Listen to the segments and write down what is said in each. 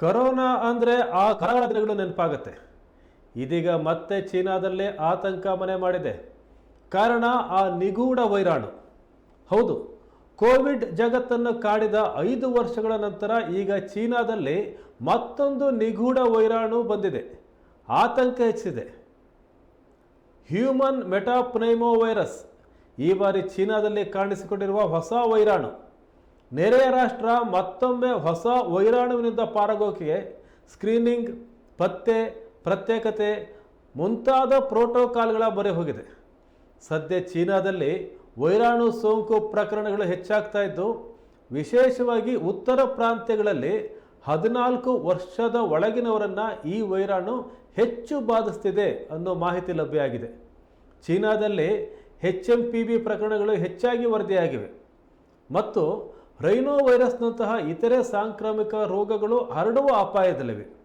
Corona ಅಂದರೆ ಆ ಕರಾಳ ದಿನಗಳು ನೆನಪಾಗುತ್ತೆ. ಇದೀಗ ಮತ್ತೆ ಚೀನಾದಲ್ಲೇ ಆತಂಕ ಮನೆ ಮಾಡಿದೆ. ಕಾರಣ ಆ ನಿಗೂಢ ವೈರಾಣು. ಹೌದು, ಕೋವಿಡ್ ಜಗತ್ತನ್ನು ಕಾಡಿದ ಐದು ವರ್ಷಗಳ ನಂತರ ಈಗ ಚೀನಾದಲ್ಲಿ ಮತ್ತೊಂದು ನಿಗೂಢ ವೈರಾಣು ಬಂದಿದೆ. ಆತಂಕ ಹೆಚ್ಚಿದೆ. ಹ್ಯೂಮನ್ ಮೆಟಾಪ್ನೈಮೋ ವೈರಸ್ ಈ ಬಾರಿ ಚೀನಾದಲ್ಲಿ ಕಾಣಿಸಿಕೊಂಡಿರುವ ಹೊಸ ವೈರಾಣು. ನೆರೆಯ ರಾಷ್ಟ್ರ ಮತ್ತೊಮ್ಮೆ ಹೊಸ ವೈರಾಣುವಿನಿಂದ ಪಾರಾಗೋಕೆ ಸ್ಕ್ರೀನಿಂಗ್, ಪತ್ತೆ, ಪ್ರತ್ಯೇಕತೆ ಮುಂತಾದ ಪ್ರೋಟೋಕಾಲ್ಗಳ ಬರೆ ಹೋಗಿದೆ. ಸದ್ಯ ಚೀನಾದಲ್ಲಿ ವೈರಾಣು ಸೋಂಕು ಪ್ರಕರಣಗಳು ಹೆಚ್ಚಾಗ್ತಾ ಇದ್ದು, ವಿಶೇಷವಾಗಿ ಉತ್ತರ ಪ್ರಾಂತ್ಯಗಳಲ್ಲಿ ಹದಿನಾಲ್ಕು ವರ್ಷದ ಒಳಗಿನವರನ್ನು ಈ ವೈರಾಣು ಹೆಚ್ಚು ಬಾಧಿಸ್ತಿದೆ ಅನ್ನೋ ಮಾಹಿತಿ ಲಭ್ಯ ಆಗಿದೆ. ಚೀನಾದಲ್ಲಿ ಹೆಚ್ ಎಂ ಪಿ ಬಿ ಪ್ರಕರಣಗಳು ಹೆಚ್ಚಾಗಿ ವರದಿಯಾಗಿವೆ. ಮತ್ತು ರೈನೋ ವೈರಸ್ನಂತಹ ಇತರೆ ಸಾಂಕ್ರಾಮಿಕ ರೋಗಗಳು ಹರಡುವ ಅಪಾಯದಲ್ಲಿವೆ.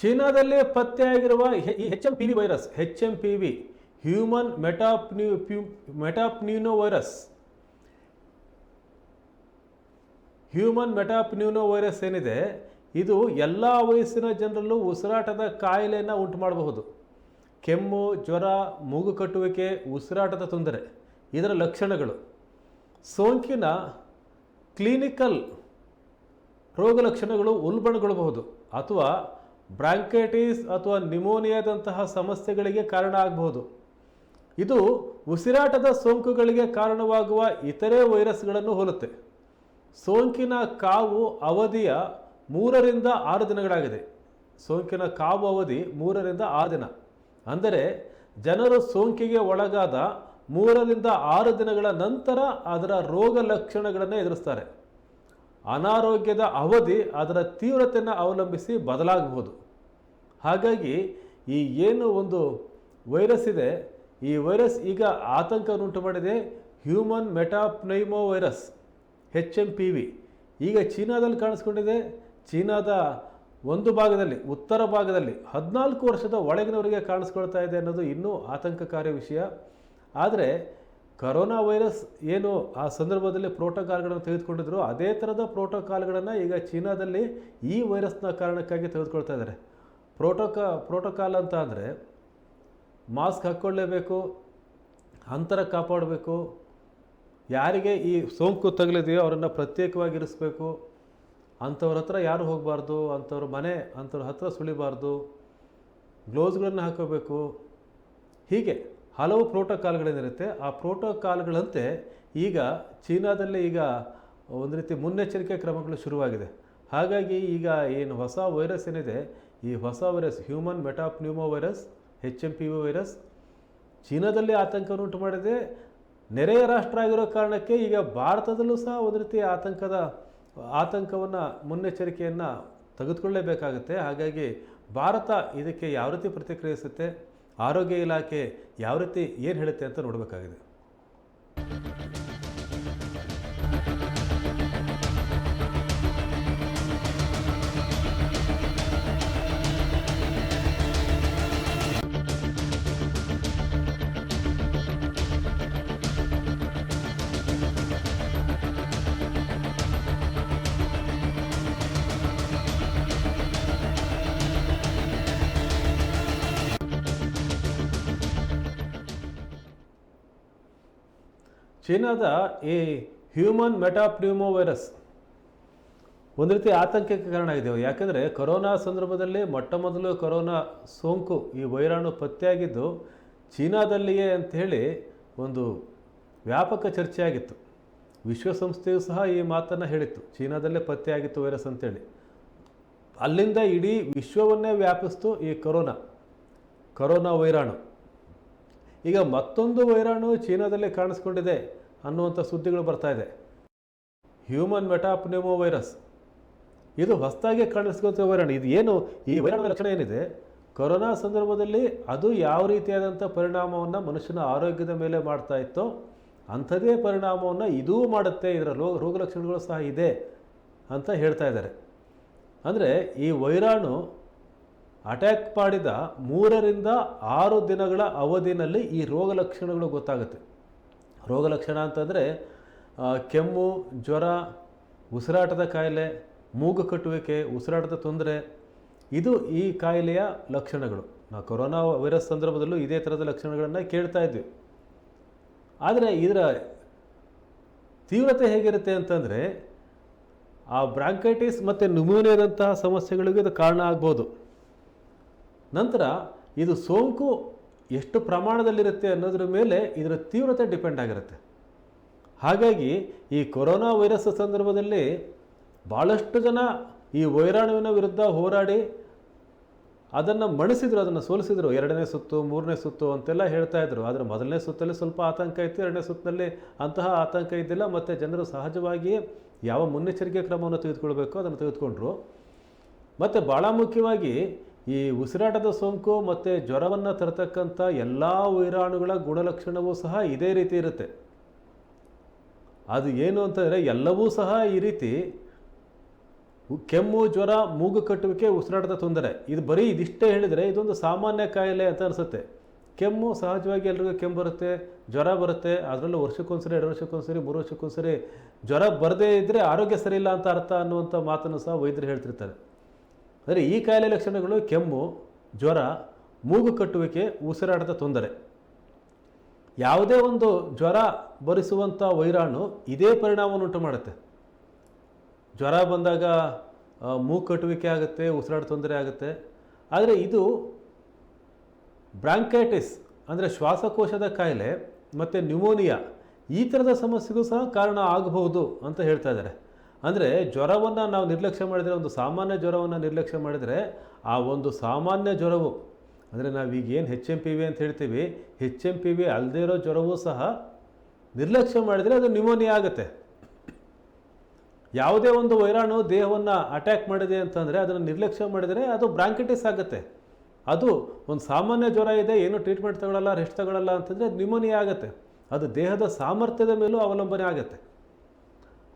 ಚೀನಾದಲ್ಲಿ ಪತ್ತೆಯಾಗಿರುವ ಈ H M P V virus H M P V human metapneumo metapneumovirus human metapneumovirus ಏನಿದೆ? ಇದು ಎಲ್ಲ ವಯಸ್ಸಿನ ಜನರಲ್ಲೂ ಉಸಿರಾಟದ ಕಾಯಿಲೆಯನ್ನು ಉಂಟು ಮಾಡಬಹುದು. ಕೆಮ್ಮು, ಜ್ವರ, ಮೂಗು ಕಟ್ಟುವಿಕೆ, ಉಸಿರಾಟದ ತೊಂದರೆ, ಇದರ ಲಕ್ಷಣಗಳು. ಸೋಂಕಿನ ಕ್ಲಿನಿಕಲ್ ರೋಗ ಲಕ್ಷಣಗಳು ಉಲ್ಬಣಗೊಳ್ಳಬಹುದು ಅಥವಾ ಬ್ರಾಂಕೈಟಿಸ್ ಅಥವಾ ನಿಮೋನಿಯಾದಂತಹ ಸಮಸ್ಯೆಗಳಿಗೆ ಕಾರಣ ಆಗಬಹುದು. ಇದು ಉಸಿರಾಟದ ಸೋಂಕುಗಳಿಗೆ ಕಾರಣವಾಗುವ ಇತರೆ ವೈರಸ್ಗಳನ್ನು ಹೋಲುತ್ತೆ. ಸೋಂಕಿನ ಕಾವು ಅವಧಿಯ ಮೂರರಿಂದ ಆರು ದಿನಗಳಾಗಿದೆ. ಸೋಂಕಿನ ಕಾವು ಅವಧಿ ಮೂರರಿಂದ ಆರು ದಿನ. ಅಂದರೆ ಜನರು ಸೋಂಕಿಗೆ ಒಳಗಾದ ಮೂರರಿಂದ ಆರು ದಿನಗಳ ನಂತರ ಅದರ ರೋಗ ಲಕ್ಷಣಗಳನ್ನು ಎದುರಿಸ್ತಾರೆ. ಅನಾರೋಗ್ಯದ ಅವಧಿ ಅದರ ತೀವ್ರತೆಯನ್ನು ಅವಲಂಬಿಸಿ ಬದಲಾಗಬಹುದು. ಹಾಗಾಗಿ ಈ ಏನು ಒಂದು ವೈರಸ್ ಇದೆ, ಈ ವೈರಸ್ ಈಗ ಆತಂಕವನ್ನುಂಟು ಮಾಡಿದೆ. Human metapneumovirus H M P V. ಈಗ ಚೀನಾದಲ್ಲಿ ಕಾಣಿಸ್ಕೊಂಡಿದೆ. ಚೀನಾದ ಒಂದು ಭಾಗದಲ್ಲಿ, ಉತ್ತರ ಭಾಗದಲ್ಲಿ ಹದಿನಾಲ್ಕು ವರ್ಷದ ಒಳಗಿನವರಿಗೆ ಕಾಣಿಸ್ಕೊಳ್ತಾ ಇದೆ ಅನ್ನೋದು ಇನ್ನೂ ಆತಂಕಕಾರಿ ವಿಷಯ. ಆದರೆ ಕರೋನಾ ವೈರಸ್ ಏನು ಆ ಸಂದರ್ಭದಲ್ಲಿ ಪ್ರೋಟೋಕಾಲ್ಗಳನ್ನು ತೆಗೆದುಕೊಂಡಿದ್ರು ಅದೇ ಥರದ ಪ್ರೋಟೋಕಾಲ್ಗಳನ್ನು ಈಗ ಚೀನಾದಲ್ಲಿ ಈ ವೈರಸ್ನ ಕಾರಣಕ್ಕಾಗಿ ತೆಗೆದುಕೊಳ್ತಾ ಇದ್ದಾರೆ. ಪ್ರೋಟೋಕಾ, ಪ್ರೋಟೋಕಾಲ್ ಅಂತ ಅಂದರೆ ಮಾಸ್ಕ್ ಹಾಕ್ಕೊಳ್ಳೇಬೇಕು, ಅಂತರ ಕಾಪಾಡಬೇಕು, ಯಾರಿಗೆ ಈ ಸೋಂಕು ತಗಲಿದೆಯೋ ಅವರನ್ನು ಪ್ರತ್ಯೇಕವಾಗಿ ಇರಿಸಬೇಕು, ಅಂಥವ್ರ ಹತ್ರ ಯಾರು ಹೋಗಬಾರ್ದು, ಅಂಥವ್ರ ಮನೆ, ಅಂಥವ್ರ ಹತ್ರ ಸುಳಿಬಾರ್ದು ಗ್ಲೋಸ್ಗಳನ್ನು ಹಾಕೋಬೇಕು, ಹೀಗೆ. ಹಲವು ಪ್ರೋಟೋಕಾಲ್ಗಳೇನಿರುತ್ತೆ ಆ ಪ್ರೋಟೋಕಾಲ್ಗಳಂತೆ ಈಗ ಚೀನಾದಲ್ಲೇ ಈಗ ಒಂದು ರೀತಿ ಮುನ್ನೆಚ್ಚರಿಕೆ ಕ್ರಮಗಳು ಶುರುವಾಗಿದೆ. ಹಾಗಾಗಿ ಈಗ ಏನು ಹೊಸ ವೈರಸ್ ಏನಿದೆ, ಈ ಹೊಸ virus human metapneumovirus H M P V virus, ಚೀನಾದಲ್ಲಿ ಆತಂಕವನ್ನು ಉಂಟು ಮಾಡಿದೆ ನೆರೆಯ ರಾಷ್ಟ್ರ ಆಗಿರೋ ಕಾರಣಕ್ಕೆ ಈಗ ಭಾರತದಲ್ಲೂ ಸಹ ಒಂದು ರೀತಿ ಆತಂಕದ, ಆತಂಕವನ್ನು, ಮುನ್ನೆಚ್ಚರಿಕೆಯನ್ನು ತೆಗೆದುಕೊಳ್ಳಲೇಬೇಕಾಗುತ್ತೆ ಹಾಗಾಗಿ ಭಾರತ ಇದಕ್ಕೆ ಯಾವ ರೀತಿ ಪ್ರತಿಕ್ರಿಯಿಸುತ್ತೆ? ಆರೋಗ್ಯ ಇಲಾಖೆ ಯಾವ ರೀತಿ ಏನು ಹೇಳುತ್ತೆ ಅಂತ ನೋಡಬೇಕಾಗಿದೆ. ಚೀನಾದ ಈ ಹ್ಯೂಮನ್ ಮೆಟಾಪ್ನ್ಯೂಮೋ ವೈರಸ್ ಒಂದು ರೀತಿ ಆತಂಕಕ್ಕೆ ಕಾರಣ ಆಗಿದೆ ಯಾಕೆಂದರೆ ಕೊರೋನಾ ಸಂದರ್ಭದಲ್ಲಿ ಮೊಟ್ಟ ಮೊದಲು ಕೊರೋನಾ ಸೋಂಕು ಈ ವೈರಾಣು ಪತ್ತೆಯಾಗಿದ್ದು ಚೀನಾದಲ್ಲಿಯೇ ಅಂಥೇಳಿ ಒಂದು ವ್ಯಾಪಕ ಚರ್ಚೆಯಾಗಿತ್ತು. ವಿಶ್ವಸಂಸ್ಥೆಯು ಸಹ ಈ ಮಾತನ್ನು ಹೇಳಿತ್ತು. ಚೀನಾದಲ್ಲೇ ಪತ್ತೆಯಾಗಿತ್ತು ವೈರಸ್ ಅಂತೇಳಿ. ಅಲ್ಲಿಂದ ಇಡೀ ವಿಶ್ವವನ್ನೇ ವ್ಯಾಪಿಸ್ತು ಈ ಕೊರೋನಾ ಕೊರೋನಾ ವೈರಾಣು. ಈಗ ಮತ್ತೊಂದು ವೈರಾಣು ಚೀನಾದಲ್ಲಿ ಕಾಣಿಸ್ಕೊಂಡಿದೆ ಅನ್ನುವಂಥ ಸುದ್ದಿಗಳು ಬರ್ತಾ ಇದೆ. ಹ್ಯೂಮನ್ ಮೆಟಾಪ್ನೆಮೋ ವೈರಸ್ ಇದು ಹೊಸದಾಗಿ ಕಾಣಿಸ್ಕೊಂತ ವೈರಾಣು. ಇದು ಏನು? ಈ ವೈರಾಣುದ ಲಕ್ಷಣ ಏನಿದೆ? ಕೊರೋನಾ ಸಂದರ್ಭದಲ್ಲಿ ಅದು ಯಾವ ರೀತಿಯಾದಂಥ ಪರಿಣಾಮವನ್ನು ಮನುಷ್ಯನ ಆರೋಗ್ಯದ ಮೇಲೆ ಮಾಡ್ತಾ ಇತ್ತೋ, ಅಂಥದೇ ಪರಿಣಾಮವನ್ನು ಇದೂ ಮಾಡುತ್ತೆ. ಇದರ ರೋಗ ರೋಗ ಲಕ್ಷಣಗಳು ಸಹ ಇದೆ ಅಂತ ಹೇಳ್ತಾ ಇದ್ದಾರೆ. ಅಂದರೆ ಈ ವೈರಾಣು ಅಟ್ಯಾಕ್ ಮಾಡಿದ ಮೂರರಿಂದ ಆರು ದಿನಗಳ ಅವಧಿನಲ್ಲಿ ಈ ರೋಗ ಲಕ್ಷಣಗಳು ಗೊತ್ತಾಗುತ್ತೆ. ರೋಗ ಲಕ್ಷಣ ಅಂತಂದರೆ ಕೆಮ್ಮು, ಜ್ವರ, ಉಸಿರಾಟದ ಕಾಯಿಲೆ, ಮೂಗು ಕಟ್ಟುವಿಕೆ, ಉಸಿರಾಟದ ತೊಂದರೆ, ಇದು ಈ ಕಾಯಿಲೆಯ ಲಕ್ಷಣಗಳು. ನಾವು ಕೊರೋನಾ ವೈರಸ್ ಸಂದರ್ಭದಲ್ಲೂ ಇದೇ ಥರದ ಲಕ್ಷಣಗಳನ್ನು ಕೇಳ್ತಾ ಇದ್ವಿ. ಆದರೆ ಇದರ ತೀವ್ರತೆ ಹೇಗಿರುತ್ತೆ ಅಂತಂದರೆ, ಆ ಬ್ರಾಂಕೈಟಿಸ್ ಮತ್ತು ನ್ಯುಮೋನಿಯಾದಂತಹ ಸಮಸ್ಯೆಗಳಿಗೂ ಇದು ಕಾರಣ ಆಗ್ಬೋದು. ನಂತರ ಇದು ಸೋಂಕು ಎಷ್ಟು ಪ್ರಮಾಣದಲ್ಲಿರುತ್ತೆ ಅನ್ನೋದ್ರ ಮೇಲೆ ಇದರ ತೀವ್ರತೆ ಡಿಪೆಂಡ್ ಆಗಿರುತ್ತೆ. ಹಾಗಾಗಿ ಈ ಕೊರೋನಾ ವೈರಸ್ ಸಂದರ್ಭದಲ್ಲಿ ಭಾಳಷ್ಟು ಜನ ಈ ವೈರಾಣುವಿನ ವಿರುದ್ಧ ಹೋರಾಡಿ ಅದನ್ನು ಮಣಿಸಿದ್ರು, ಅದನ್ನು ಸೋಲಿಸಿದ್ರು. ಎರಡನೇ ಸುತ್ತು, ಮೂರನೇ ಸುತ್ತು ಅಂತೆಲ್ಲ ಹೇಳ್ತಾ ಇದ್ರು. ಆದರೆ ಮೊದಲನೇ ಸುತ್ತಲ್ಲಿ ಸ್ವಲ್ಪ ಆತಂಕ ಇತ್ತು, ಎರಡನೇ ಸುತ್ತಿನಲ್ಲಿ ಅಂತಹ ಆತಂಕ ಇದ್ದಿಲ್ಲ. ಮತ್ತು ಜನರು ಸಹಜವಾಗಿ ಯಾವ ಮುನ್ನೆಚ್ಚರಿಕೆ ಕ್ರಮವನ್ನು ತೆಗೆದುಕೊಳ್ಬೇಕೋ ಅದನ್ನು ತೆಗೆದುಕೊಂಡ್ರು. ಮತ್ತು ಭಾಳ ಮುಖ್ಯವಾಗಿ ಈ ಉಸಿರಾಟದ ಸೋಂಕು ಮತ್ತು ಜ್ವರವನ್ನು ತರತಕ್ಕಂಥ ಎಲ್ಲ ವೈರಾಣುಗಳ ಗುಣಲಕ್ಷಣವೂ ಸಹ ಇದೇ ರೀತಿ ಇರುತ್ತೆ. ಅದು ಏನು ಅಂತಂದರೆ ಎಲ್ಲವೂ ಸಹ ಈ ರೀತಿ ಕೆಮ್ಮು, ಜ್ವರ, ಮೂಗು ಕಟ್ಟುವಿಕೆ, ಉಸಿರಾಟದ ತೊಂದರೆ. ಇದು ಬರೀ ಇದಿಷ್ಟೇ ಹೇಳಿದರೆ ಇದೊಂದು ಸಾಮಾನ್ಯ ಕಾಯಿಲೆ ಅಂತ ಅನಿಸುತ್ತೆ. ಕೆಮ್ಮು ಸಹಜವಾಗಿ ಎಲ್ರಿಗೂ ಕೆಮ್ಮು ಬರುತ್ತೆ, ಜ್ವರ ಬರುತ್ತೆ, ಅದರಲ್ಲೂ ವರ್ಷಕ್ಕೊಂದ್ಸರಿ ಎರಡು ವರ್ಷಕ್ಕೊಂದ್ಸರಿ ಮೂರು ವರ್ಷಕ್ಕೊಂದ್ಸರಿ ಜ್ವರ ಬರದೇ ಇದ್ದರೆ ಆರೋಗ್ಯ ಸರಿ ಇಲ್ಲ ಅಂತ ಅರ್ಥ ಅನ್ನುವಂಥ ಮಾತನ್ನು ಸಹ ವೈದ್ಯರು ಹೇಳ್ತಿರ್ತಾರೆ. ಅಂದರೆ ಈ ಕಾಯಿಲೆ ಲಕ್ಷಣಗಳು ಕೆಮ್ಮು, ಜ್ವರ, ಮೂಗು ಕಟ್ಟುವಿಕೆ, ಉಸಿರಾಟದ ತೊಂದರೆ. ಯಾವುದೇ ಒಂದು ಜ್ವರ ಬರಿಸುವಂಥ ವೈರಾಣು ಇದೇ ಪರಿಣಾಮವನ್ನು ಉಂಟು ಮಾಡುತ್ತೆ. ಜ್ವರ ಬಂದಾಗ ಮೂಗು ಕಟ್ಟುವಿಕೆ ಆಗುತ್ತೆ, ಉಸಿರಾಟ ತೊಂದರೆ ಆಗುತ್ತೆ. ಆದರೆ ಇದು ಬ್ರಾಂಕೈಟಿಸ್, ಅಂದರೆ ಶ್ವಾಸಕೋಶದ ಕಾಯಿಲೆ ಮತ್ತು ನ್ಯುಮೋನಿಯಾ ಈ ಥರದ ಸಮಸ್ಯೆಗೂ ಸಹ ಕಾರಣ ಆಗಬಹುದು ಅಂತ ಹೇಳ್ತಾ ಇದ್ದಾರೆ. ಅಂದರೆ ಜ್ವರವನ್ನು ನಾವು ನಿರ್ಲಕ್ಷ್ಯ ಮಾಡಿದರೆ, ಒಂದು ಸಾಮಾನ್ಯ ಜ್ವರವನ್ನು ನಿರ್ಲಕ್ಷ್ಯ ಮಾಡಿದರೆ ಆ ಒಂದು ಸಾಮಾನ್ಯ ಜ್ವರವು, ಅಂದರೆ ನಾವೀಗ ಏನು ಹೆಚ್ ಎಂ ಪಿ ವಿ ಅಂತ ಹೇಳ್ತೀವಿ ಹೆಚ್ ಎಂ ಪಿ ವಿ ಅಲ್ಲದೇ ಇರೋ ಜ್ವರವೂ ಸಹ ನಿರ್ಲಕ್ಷ್ಯ ಮಾಡಿದರೆ ಅದು ನ್ಯೂಮೋನಿಯಾ ಆಗುತ್ತೆ. ಯಾವುದೇ ಒಂದು ವೈರಾಣು ದೇಹವನ್ನು ಅಟ್ಯಾಕ್ ಮಾಡಿದೆ ಅಂತಂದರೆ ಅದನ್ನು ನಿರ್ಲಕ್ಷ್ಯ ಮಾಡಿದರೆ ಅದು ಬ್ರಾಂಕಿಟಿಸ್ ಆಗುತ್ತೆ. ಅದು ಒಂದು ಸಾಮಾನ್ಯ ಜ್ವರ ಇದೆ, ಏನು ಟ್ರೀಟ್ಮೆಂಟ್ ತಗೊಳ್ಳಲ್ಲ ರೆಸ್ಟ್ ತಗೊಳ್ಳಲ್ಲ ಅಂತಂದರೆ ನ್ಯೂಮೋನಿಯಾ ಆಗುತ್ತೆ. ಅದು ದೇಹದ ಸಾಮರ್ಥ್ಯದ ಮೇಲೂ ಅವಲಂಬನೆ ಆಗುತ್ತೆ.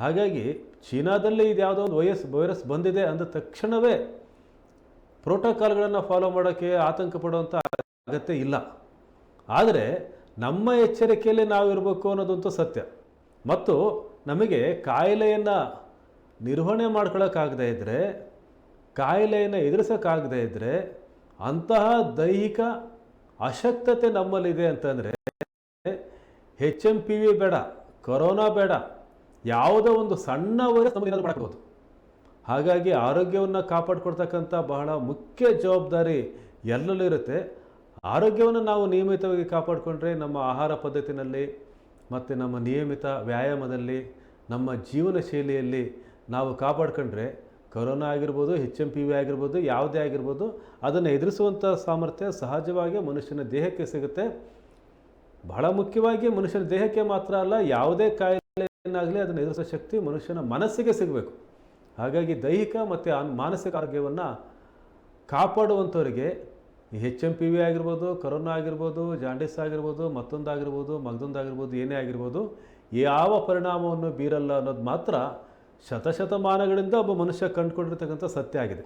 ಹಾಗಾಗಿ ಚೀನಾದಲ್ಲಿ ಇದು ಯಾವುದೋ ಒಂದು ವೈರಸ್ ವೈರಸ್ ಬಂದಿದೆ ಅಂದ ತಕ್ಷಣವೇ ಪ್ರೋಟೋಕಾಲ್ಗಳನ್ನು ಫಾಲೋ ಮಾಡೋಕ್ಕೆ ಆತಂಕ ಪಡುವಂಥ ಅಗತ್ಯ ಇಲ್ಲ. ಆದರೆ ನಮ್ಮ ಎಚ್ಚರಿಕೆಯಲ್ಲಿ ನಾವು ಇರಬೇಕು ಅನ್ನೋದಂತೂ ಸತ್ಯ. ಮತ್ತು ನಮಗೆ ಕಾಯಿಲೆಯನ್ನು ನಿರ್ವಹಣೆ ಮಾಡ್ಕೊಳ್ಳೋಕ್ಕಾಗದೇ ಇದ್ದರೆ ಕಾಯಿಲೆಯನ್ನು ಎದುರಿಸೋಕ್ಕಾಗದೇ ಇದ್ದರೆ ಅಂತಹ ದೈಹಿಕ ಅಶಕ್ತತೆ ನಮ್ಮಲ್ಲಿದೆ ಅಂತಂದರೆ ಹೆಚ್ ಎಂ ಪಿ ವಿ ಬೇಡ, ಕೊರೋನಾ ಬೇಡ ಯಾವುದೋ ಒಂದು ಸಣ್ಣ ವೈರಸ್ ನಮಗೆ ಏನಾದರೂ ಹಾಗಾಗಿ ಆರೋಗ್ಯವನ್ನು ಕಾಪಾಡಿಕೊಡ್ತಕ್ಕಂಥ ಬಹಳ ಮುಖ್ಯ ಜವಾಬ್ದಾರಿ ಎಲ್ಲರಲ್ಲೂ ಇರುತ್ತೆ. ಆರೋಗ್ಯವನ್ನು ನಾವು ನಿಯಮಿತವಾಗಿ ಕಾಪಾಡಿಕೊಂಡ್ರೆ ನಮ್ಮ ಆಹಾರ ಪದ್ಧತಿನಲ್ಲಿ ಮತ್ತು ನಮ್ಮ ನಿಯಮಿತ ವ್ಯಾಯಾಮದಲ್ಲಿ, ನಮ್ಮ ಜೀವನ ಶೈಲಿಯಲ್ಲಿ ನಾವು ಕಾಪಾಡ್ಕೊಂಡ್ರೆ ಕೊರೋನಾ ಆಗಿರ್ಬೋದು ಹೆಚ್ ಎಂ ಪಿ ವಿ ಆಗಿರ್ಬೋದು, ಯಾವುದೇ ಆಗಿರ್ಬೋದು, ಅದನ್ನು ಎದುರಿಸುವಂಥ ಸಾಮರ್ಥ್ಯ ಸಹಜವಾಗಿ ಮನುಷ್ಯನ ದೇಹಕ್ಕೆ ಸಿಗುತ್ತೆ. ಬಹಳ ಮುಖ್ಯವಾಗಿ ಮನುಷ್ಯನ ದೇಹಕ್ಕೆ ಮಾತ್ರ ಅಲ್ಲ, ಯಾವುದೇ ಕಾಯಿಲೆಯನ್ನಾಗಲಿ ಅದನ್ನು ಎದುರಿಸೋ ಶಕ್ತಿ ಮನುಷ್ಯನ ಮನಸ್ಸಿಗೆ ಸಿಗಬೇಕು. ಹಾಗಾಗಿ ದೈಹಿಕ ಮತ್ತು ಮಾನಸಿಕ ಆರೋಗ್ಯವನ್ನು ಕಾಪಾಡುವಂಥವರಿಗೆ ಹೆಚ್ ಎಂ ಪಿ ವಿ ಆಗಿರ್ಬೋದು, ಕರೋನಾ ಆಗಿರ್ಬೋದು ಜಾಂಡಿಸ್ ಆಗಿರ್ಬೋದು ಮತ್ತೊಂದಾಗಿರ್ಬೋದು ಮಗದೊಂದಾಗಿರ್ಬೋದು ಏನೇ ಆಗಿರ್ಬೋದು, ಯಾವ ಪರಿಣಾಮವನ್ನು ಬೀರಲ್ಲ ಅನ್ನೋದು ಮಾತ್ರ ಶತಶತಮಾನಗಳಿಂದ ಒಬ್ಬ ಮನುಷ್ಯ ಕಂಡುಕೊಂಡಿರ್ತಕ್ಕಂಥ ಸತ್ಯ ಆಗಿದೆ.